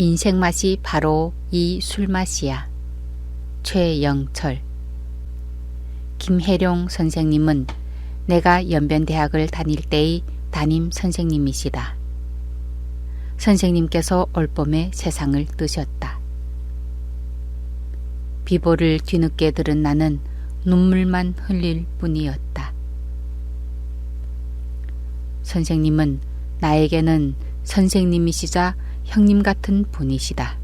인생 맛이 바로 이 술맛이야. 최영철 김혜룡 선생님은 내가 연변대학을 다닐 때의 담임 선생님이시다. 선생님께서 올봄에 세상을 뜨셨다. 비보를 뒤늦게 들은 나는 눈물만 흘릴 뿐이었다. 선생님은 나에게는 선생님이시자 형님 같은 분이시다.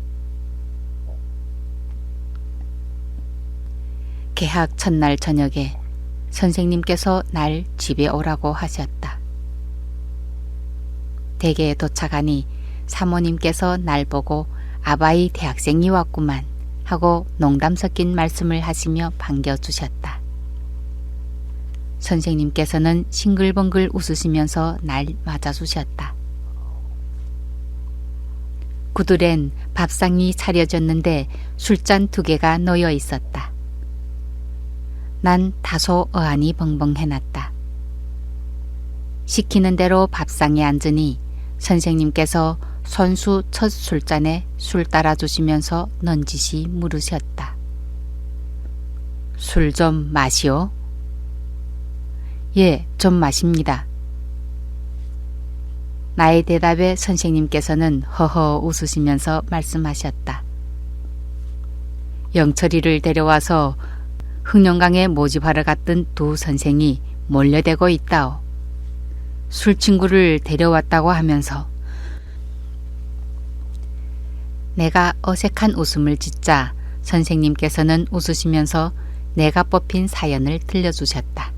개학 첫날 저녁에 선생님께서 날 집에 오라고 하셨다. 댁에 도착하니 사모님께서 날 보고 아바이 대학생이 왔구만 하고 농담 섞인 말씀을 하시며 반겨주셨다. 선생님께서는 싱글벙글 웃으시면서 날 맞아주셨다. 구들엔 밥상이 차려졌는데 술잔 두 개가 놓여 있었다. 난 다소 어안이 벙벙해놨다. 시키는 대로 밥상에 앉으니 선생님께서 선수 첫 술잔에 술 따라주시면서 넌지시 물으셨다. 술 좀 마시오? 예, 좀 마십니다. 나의 대답에 선생님께서는 허허 웃으시면서 말씀하셨다. 영철이를 데려와서 흥룡강에 모집하러 갔던 두 선생이 몰려대고 있다오. 술 친구를 데려왔다고 하면서 내가 어색한 웃음을 짓자 선생님께서는 웃으시면서 내가 뽑힌 사연을 들려주셨다.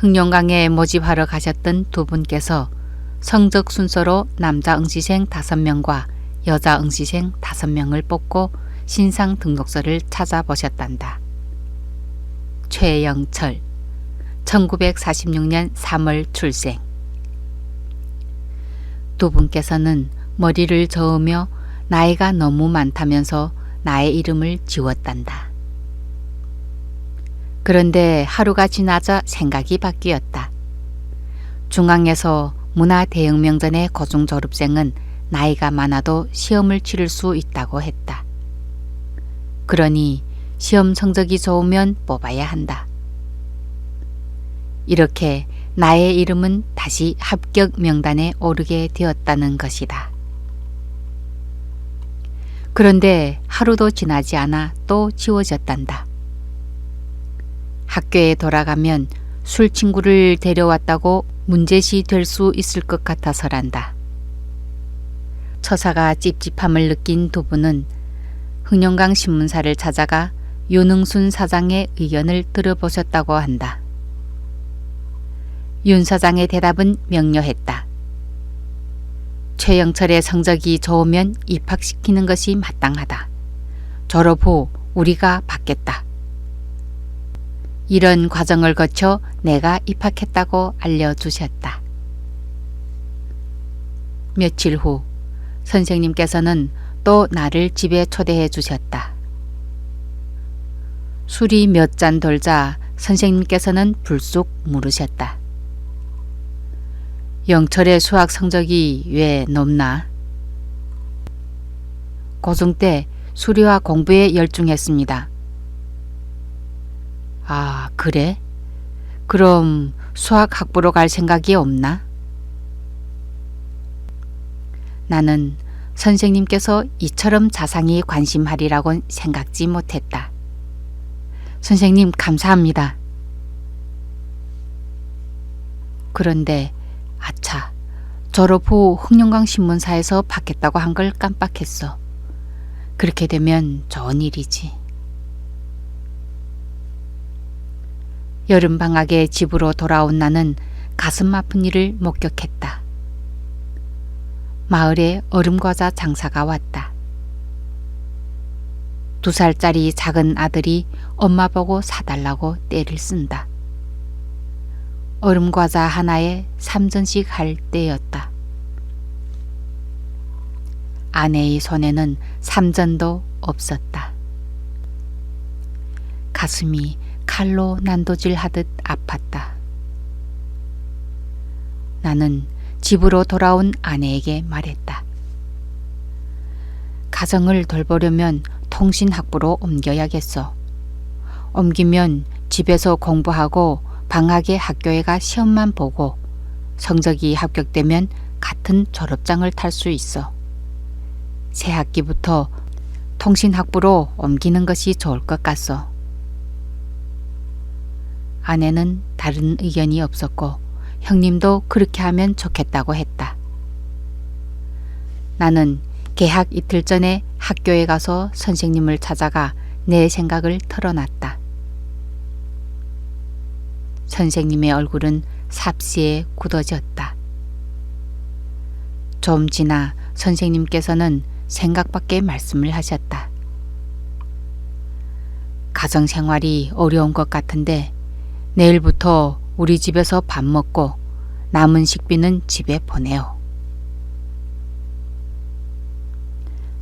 흥룡강에 모집하러 가셨던 두 분께서 성적 순서로 남자 응시생 다섯 명과 여자 응시생 다섯 명을 뽑고 신상 등록서를 찾아보셨단다. 최영철 1946년 3월 출생 두 분께서는 머리를 저으며 나이가 너무 많다면서 나의 이름을 지웠단다. 그런데 하루가 지나자 생각이 바뀌었다. 중앙에서 문화 대혁명전의 고중 졸업생은 나이가 많아도 시험을 치를 수 있다고 했다. 그러니 시험 성적이 좋으면 뽑아야 한다. 이렇게 나의 이름은 다시 합격 명단에 오르게 되었다는 것이다. 그런데 하루도 지나지 않아 또 지워졌단다. 학교에 돌아가면 술 친구를 데려왔다고 문제시 될 수 있을 것 같아서란다. 처사가 찝찝함을 느낀 두 분은 흥영강 신문사를 찾아가 윤흥순 사장의 의견을 들어보셨다고 한다. 윤 사장의 대답은 명료했다. 최영철의 성적이 좋으면 입학시키는 것이 마땅하다. 졸업 후 우리가 받겠다. 이런 과정을 거쳐 내가 입학했다고 알려주셨다. 며칠 후 선생님께서는 또 나를 집에 초대해 주셨다. 술이 몇 잔 돌자 선생님께서는 불쑥 물으셨다. 영철의 수학 성적이 왜 높나? 고중 때 수리와 공부에 열중했습니다. 아, 그래? 그럼 수학 학부로 갈 생각이 없나? 나는 선생님께서 이처럼 자상히 관심하리라곤 생각지 못했다. 선생님, 감사합니다. 그런데, 아차, 졸업 후 흥룡강 신문사에서 받겠다고 한 걸 깜빡했어. 그렇게 되면 좋은 일이지. 여름 방학에 집으로 돌아온 나는 가슴 아픈 일을 목격했다. 마을에 얼음과자 장사가 왔다. 두 살짜리 작은 아들이 엄마 보고 사달라고 떼를 쓴다. 얼음과자 하나에 3전씩 할 때였다. 아내의 손에는 3전도 없었다. 가슴이 칼로 난도질 하듯 아팠다. 나는 집으로 돌아온 아내에게 말했다. 가정을 돌보려면 통신학부로 옮겨야겠어. 옮기면 집에서 공부하고 방학에 학교에 가 시험만 보고 성적이 합격되면 같은 졸업장을 탈 수 있어. 새 학기부터 통신학부로 옮기는 것이 좋을 것 같소. 아내는 다른 의견이 없었고 형님도 그렇게 하면 좋겠다고 했다. 나는 개학 이틀 전에 학교에 가서 선생님을 찾아가 내 생각을 털어놨다. 선생님의 얼굴은 삽시에 굳어졌다. 좀 지나 선생님께서는 생각밖의 말씀을 하셨다. 가정 생활이 어려운 것 같은데 내일부터 우리 집에서 밥 먹고 남은 식비는 집에 보내요.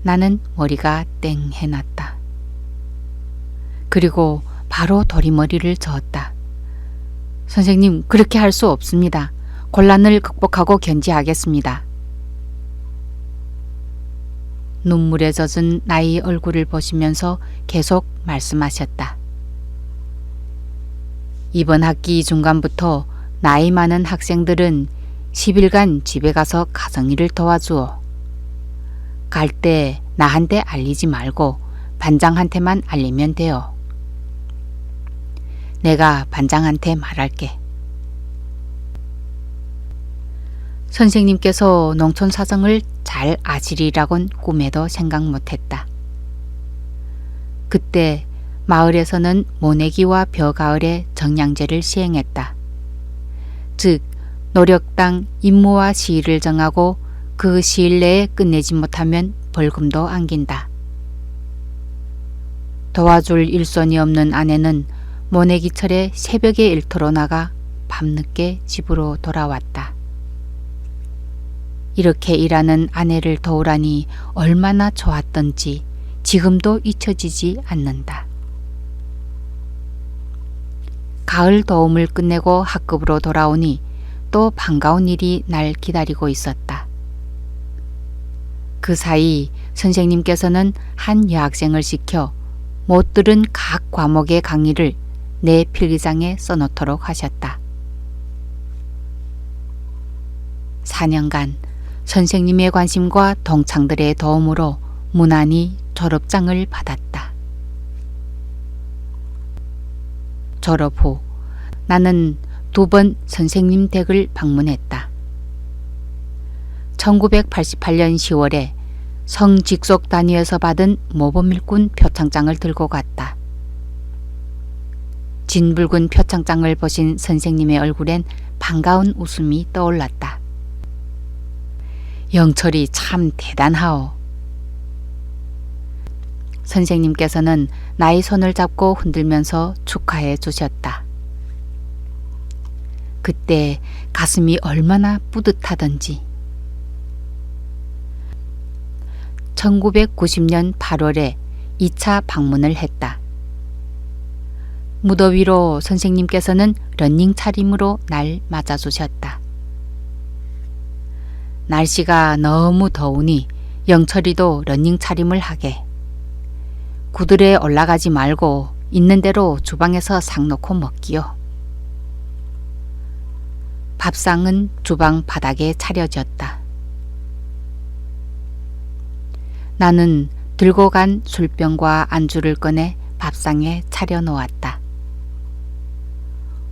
나는 머리가 땡 해놨다. 그리고 바로 도리머리를 저었다. 선생님, 그렇게 할 수 없습니다. 곤란을 극복하고 견지하겠습니다. 눈물에 젖은 나의 얼굴을 보시면서 계속 말씀하셨다. 이번 학기 중간부터 나이 많은 학생들은 10일간 집에 가서 가정일을 도와주어. 갈 때 나한테 알리지 말고 반장한테만 알리면 돼요. 내가 반장한테 말할게. 선생님께서 농촌 사정을 잘 아시리라곤 꿈에도 생각 못했다. 그때 마을에서는 모내기와 벼가을에 정량제를 시행했다. 즉 노력당 임무와 시일을 정하고 그 시일 내에 끝내지 못하면 벌금도 안긴다. 도와줄 일손이 없는 아내는 모내기철에 새벽에 일터로 나가 밤늦게 집으로 돌아왔다. 이렇게 일하는 아내를 도우라니 얼마나 좋았던지 지금도 잊혀지지 않는다. 가을 도움을 끝내고 학급으로 돌아오니 또 반가운 일이 날 기다리고 있었다. 그 사이 선생님께서는 한 여학생을 시켜 못 들은 각 과목의 강의를 내 필기장에 써놓도록 하셨다. 4년간 선생님의 관심과 동창들의 도움으로 무난히 졸업장을 받았다. 후 나는 두 번 선생님 댁을 방문했다. 1988년 10월에 성직속 단위에서 받은 모범일꾼 표창장을 들고 갔다. 진붉은 표창장을 보신 선생님의 얼굴엔 반가운 웃음이 떠올랐다. 영철이 참 대단하오. 선생님께서는 나의 손을 잡고 흔들면서 축하해 주셨다. 그때 가슴이 얼마나 뿌듯하던지. 1990년 8월에 2차 방문을 했다. 무더위로 선생님께서는 런닝 차림으로 날 맞아주셨다. 날씨가 너무 더우니 영철이도 런닝 차림을 하게. 구들에 올라가지 말고 있는 대로 주방에서 상 놓고 먹기요. 밥상은 주방 바닥에 차려졌다. 나는 들고 간 술병과 안주를 꺼내 밥상에 차려 놓았다.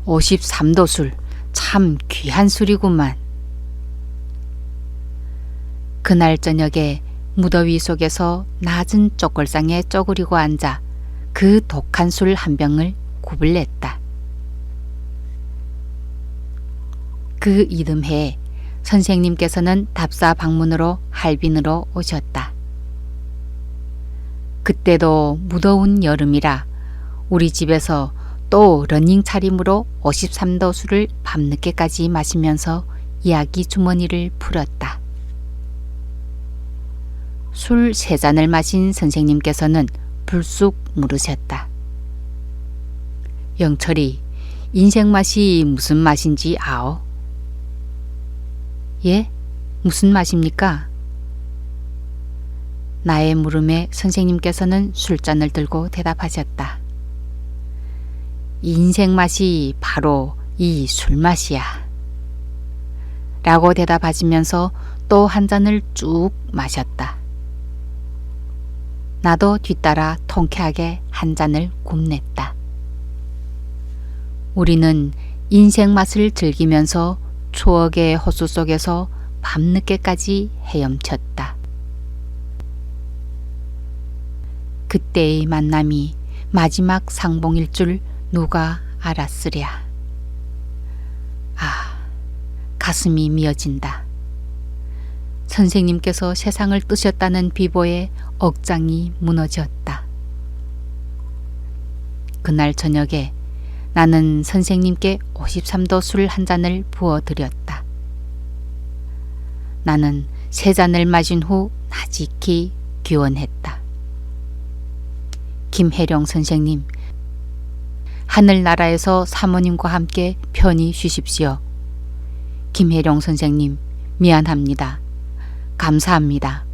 53도 술, 참 귀한 술이구만. 그날 저녁에 무더위 속에서 낮은 쪽골상에 쪼그리고 앉아 그 독한 술 한 병을 구불냈다. 그 이듬해 선생님께서는 답사 방문으로 할빈으로 오셨다. 그때도 무더운 여름이라 우리 집에서 또 러닝 차림으로 53도 술을 밤늦게까지 마시면서 이야기 주머니를 풀었다. 술 세 잔을 마신 선생님께서는 불쑥 물으셨다. 영철이 인생 맛이 무슨 맛인지 아오? 예? 무슨 맛입니까? 나의 물음에 선생님께서는 술잔을 들고 대답하셨다. 인생 맛이 바로 이 술맛이야. 라고 대답하시면서 또 한 잔을 쭉 마셨다. 나도 뒤따라 통쾌하게 한 잔을 굽냈다. 우리는 인생 맛을 즐기면서 추억의 호수 속에서 밤늦게까지 헤엄쳤다. 그때의 만남이 마지막 상봉일 줄 누가 알았으랴. 아, 가슴이 미어진다. 선생님께서 세상을 뜨셨다는 비보에 억장이 무너졌다. 그날 저녁에 나는 선생님께 53도 술 한 잔을 부어 드렸다. 나는 세 잔을 마신 후 나직히 기원했다. 김혜령 선생님, 하늘나라에서 사모님과 함께 편히 쉬십시오. 김혜령 선생님, 미안합니다. 감사합니다.